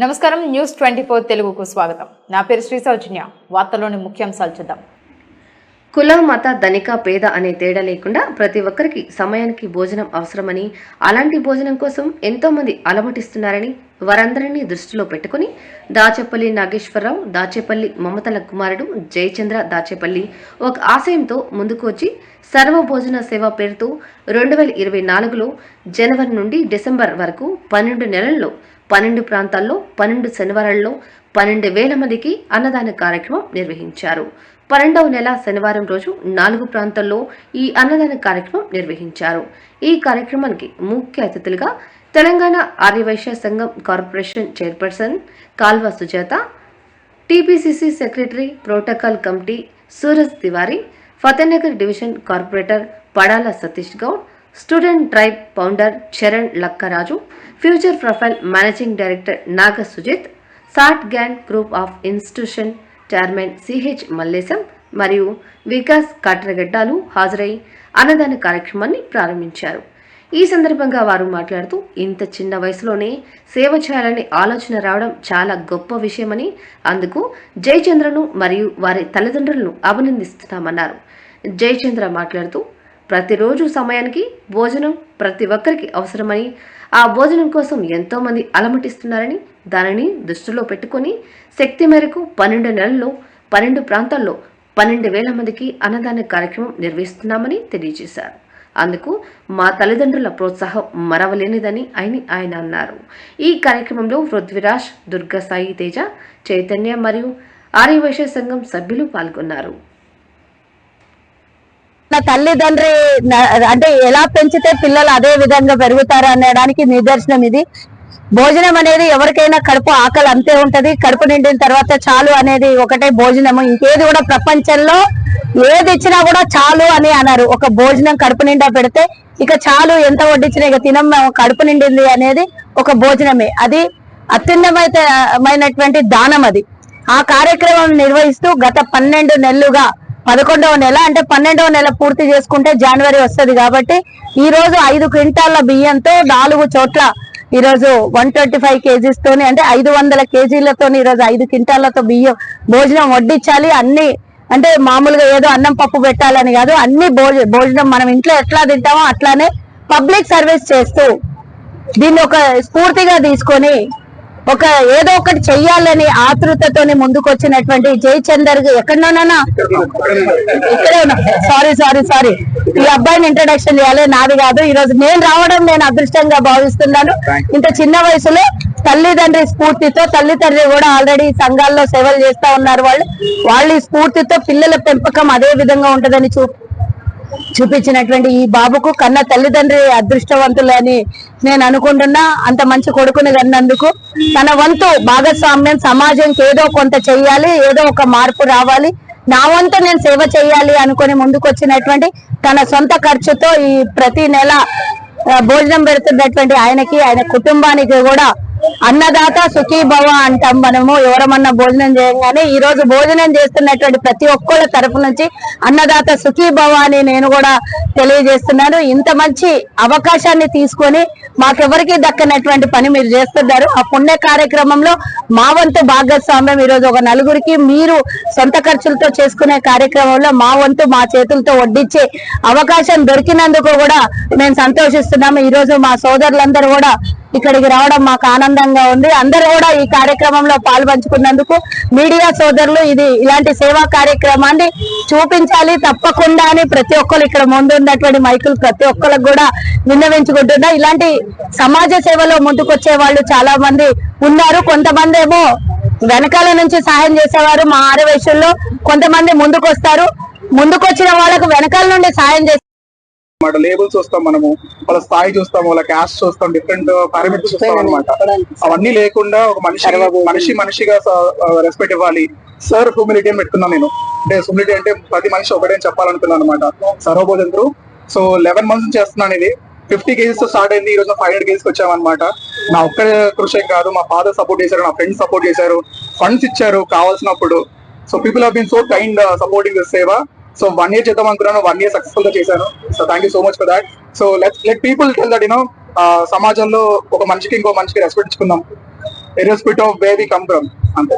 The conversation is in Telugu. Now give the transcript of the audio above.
నమస్కారం. న్యూస్ ట్వంటీ ఫోర్ తెలుగుకు స్వాగతం. నా పేరు శ్రీ సౌజన్య. వార్తలోని ముఖ్యాంశాలు చూద్దాం. కుల మత ధనిక పేద అనే తేడా లేకుండా ప్రతి ఒక్కరికి సమయానికి భోజనం అవసరమని అలాంటి భోజనం కోసం ఎంతోమంది అలమటిస్తున్నారని వారందరినీ దృష్టిలో పెట్టుకుని దాచేపల్లి నాగేశ్వరరావు దాచేపల్లి మమతల కుమారుడు జయచంద్ర దాచేపల్లి ఒక ఆశయంతో ముందుకు వచ్చి సర్వభోజన సేవ పేరుతో రెండు వేల ఇరవై నాలుగులో జనవరి నుండి డిసెంబర్ వరకు పన్నెండు నెలల్లో పన్నెండు ప్రాంతాల్లో పన్నెండు శనివారాల్లో పన్నెండు వేల మందికి అన్నదాన కార్యక్రమం నిర్వహించారు. పన్నెండవ నెల శనివారం రోజు నాలుగు ప్రాంతాల్లో ఈ అన్నదాన కార్యక్రమం నిర్వహించారు. ఈ కార్యక్రమానికి ముఖ్య అతిథులుగా Telangana Aryavysya Sangham corporation chairperson Kalva Sujatha TPCC secretary protocol committee Suraj Tiwari Fatehnagar division corporator Padala Satish Goud student tribe founder Charan Lakkaraju future profile managing director Naga Sujith short gang group of institution chairman CH Mallesham మరియు వికాస్ కాట్రగడ్డాలు హాజరై అన్నదాన కార్యక్రమాన్ని ప్రారంభించారు. ఈ సందర్భంగా వారు మాట్లాడుతూ ఇంత చిన్న వయసులోనే సేవ చేయాలనే ఆలోచన రావడం చాలా గొప్ప విషయమని అందుకు జయచంద్రను మరియు వారి తల్లిదండ్రులను అభినందిస్తున్నామన్నారు. జయచంద్ర మాట్లాడుతూ ప్రతిరోజు సమయానికి భోజనం ప్రతి ఒక్కరికి అవసరమని ఆ భోజనం కోసం ఎంతోమంది అలమటిస్తున్నారని దానిని దృష్టిలో పెట్టుకొని శక్తి మేరకు పన్నెండు నెలల్లో పన్నెండు ప్రాంతాల్లో పన్నెండు వేల మందికి అన్నదాన కార్యక్రమం నిర్వహిస్తున్నామని తెలియజేశారు. అందుకు మా తల్లిదండ్రుల ప్రోత్సాహం మరవలేనిదని ఆయన ఆయన అన్నారు. ఈ కార్యక్రమంలో పృథ్వీరాజ్ దుర్గసాయి తేజ చైతన్య మరియు ఆర్యవైశ్య సంఘం సభ్యులు పాల్గొన్నారు. నా తల్లిదండ్రి అంటే ఎలా పెంచితే పిల్లలు అదే విధంగా పెరుగుతారు అనడానికి నిదర్శనం ఇది. భోజనం అనేది ఎవరికైనా కడుపు ఆకలి అంతే ఉంటది. కడుపు నిండిన తర్వాత చాలు అనేది ఒకటే భోజనము. ఇంకేది కూడా ప్రపంచంలో ఏది ఇచ్చినా కూడా చాలు అని అన్నారు ఒక భోజనం కడుపు నిండా పెడితే ఇక చాలు ఎంత వడ్డించినా ఇక తినం కడుపు నిండింది అనేది ఒక భోజనమే. అది అత్యున్నమైనటువంటి దానం అది. ఆ కార్యక్రమం నిర్వహిస్తూ గత పన్నెండు నెలలుగా పదకొండవ నెల అంటే పన్నెండవ నెల పూర్తి చేసుకుంటే జనవరి వస్తుంది కాబట్టి ఈ రోజు ఐదు క్వింటాల బియ్యంతో నాలుగు చోట్ల ఈరోజు వన్ ట్వంటీ ఫైవ్ కేజీస్తోని అంటే ఐదు వందల కేజీలతో ఈ రోజు ఐదు క్వింటాలతో బియ్యం భోజనం వడ్డించాలి. అన్ని అంటే మామూలుగా ఏదో అన్నం పప్పు పెట్టాలని కాదు అన్ని భోజనం మనం ఇంట్లో ఎట్లా తింటామో అట్లానే పబ్లిక్ సర్వీస్ చేస్తూ దీన్ని ఒక స్ఫూర్తిగా తీసుకొని ఒక ఏదో ఒకటి చెయ్యాలని ఆతృతతోని ముందుకు వచ్చినటువంటి జయచందర్ ఎక్కడోనా ఇక్కడే ఉన్నా. Sorry sorry sorry. ఈ అబ్బాయిని ఇంట్రడక్షన్ చేయాలి. నాది కాదు. ఈ రోజు నేను రావడం నేను అదృష్టంగా భావిస్తున్నాను. ఇంత చిన్న వయసులో తల్లిదండ్రి స్ఫూర్తితో తల్లిదండ్రి కూడా ఆల్రెడీ సంఘాల్లో సేవలు చేస్తా ఉన్నారు వాళ్ళు. వాళ్ళ ఈ స్ఫూర్తితో పిల్లల పెంపకం అదే విధంగా ఉంటదని చూ చూపించినటువంటి ఈ బాబుకు కన్న తల్లిదండ్రి అదృష్టవంతులని నేను అనుకుంటున్నా. అంత మంచి కొడుకుని కన్నందుకు తన వంతు భాగస్వామ్యం సమాజంకి ఏదో కొంత చెయ్యాలి ఏదో ఒక మార్పు రావాలి. నా వంతు నేను సేవ చేయాలి అనుకుని ముందుకు వచ్చినటువంటి తన సొంత ఖర్చుతో ఈ ప్రతి నెల భోజనం పెడుతున్నటువంటి ఆయనకి ఆయన కుటుంబానికి కూడా అన్నదాత సుఖీ భవ అంటాం మనము. ఎవరమన్నా భోజనం చేయగానే ఈ రోజు భోజనం చేస్తున్నటువంటి ప్రతి ఒక్కళ్ళ తరపు నుంచి అన్నదాత సుఖీ భవ అని నేను కూడా తెలియజేస్తున్నాను. ఇంత మంచి అవకాశాన్ని తీసుకొని మాకెవరికి దక్కనటువంటి పని మీరు చేస్తున్నారు. ఆ పుణ్య కార్యక్రమంలో మా వంతు భాగస్వామ్యం ఈ రోజు ఒక నలుగురికి మీరు సొంత ఖర్చులతో చేసుకునే కార్యక్రమంలో మా వంతు మా చేతులతో వడ్డించే అవకాశం దొరికినందుకు కూడా మేము సంతోషిస్తున్నాము. ఈ రోజు మా సోదరులందరూ కూడా ఇక్కడికి రావడం మాకు ఆనందంగా ఉంది. అందరూ కూడా ఈ కార్యక్రమంలో పాల్పంచుకున్నందుకు మీడియా సోదరులు ఇది ఇలాంటి సేవా కార్యక్రమాన్ని చూపించాలి. తప్పకుండా అని ప్రతి ఒక్కరు ఇక్కడ ముందు ఉన్నటువంటి మైకులు ప్రతి ఒక్కరికి కూడా విన్నవించుకుంటున్నా. ఇలాంటి సమాజ సేవలో ముందుకొచ్చే వాళ్ళు చాలా మంది ఉన్నారు. కొంతమంది ఏమో వెనకాల నుంచి సహాయం చేసేవారు మా ఆరవేశంలో కొంతమంది ముందుకు వస్తారు ముందుకొచ్చిన వాళ్ళకు వెనకాల నుండి సాయం చేస్తారు అనమాట లేబుల్స్ చూస్తాం మనము వాళ్ళ స్థాయి చూస్తాం వాళ్ళ క్యాస్ట్ చూస్తాం డిఫరెంట్ పారామీటర్స్ చూస్తాం అనమాట అవన్నీ లేకుండా ఒక మనిషి మనిషి మనిషిగా రెస్పెక్ట్ ఇవ్వాలి. సర్ హ్యూమిలిటీ అని పెట్టుకున్నాను నేను. అంటే హ్యూమిలిటీ అంటే ప్రతి మనిషి ఒకటే అని చెప్పాలనుకున్నాను అనమాట సర్వభోజంత్రు సో లెవెన్ మంత్స్ నుంచి చేస్తున్నాను ఇది. ఫిఫ్టీ కేజీస్తో స్టార్ట్ అయింది ఈ రోజు ఫైవ్ హండ్రెడ్ కేజీస్ వచ్చామన్నమాట నా ఒక్క కృషి కాదు మా ఫాదర్ సపోర్ట్ చేశారు నా ఫ్రెండ్స్ సపోర్ట్ చేశారు ఫండ్స్ ఇచ్చారు కావాల్సినప్పుడు. So people have been so kind supporting this సేవ. సో వన్ ఇయర్ చేద్దాం అనుకున్నాను వన్ ఇయర్ సక్సెస్ఫుల్గా చేశాను so thank you so much for that so let let people tell that you know సమాజంలో ఒక మనిషికి ఇంకో మనిషికి respect ఇచ్చుకుందాం. Irrespective of way we come from అంతే.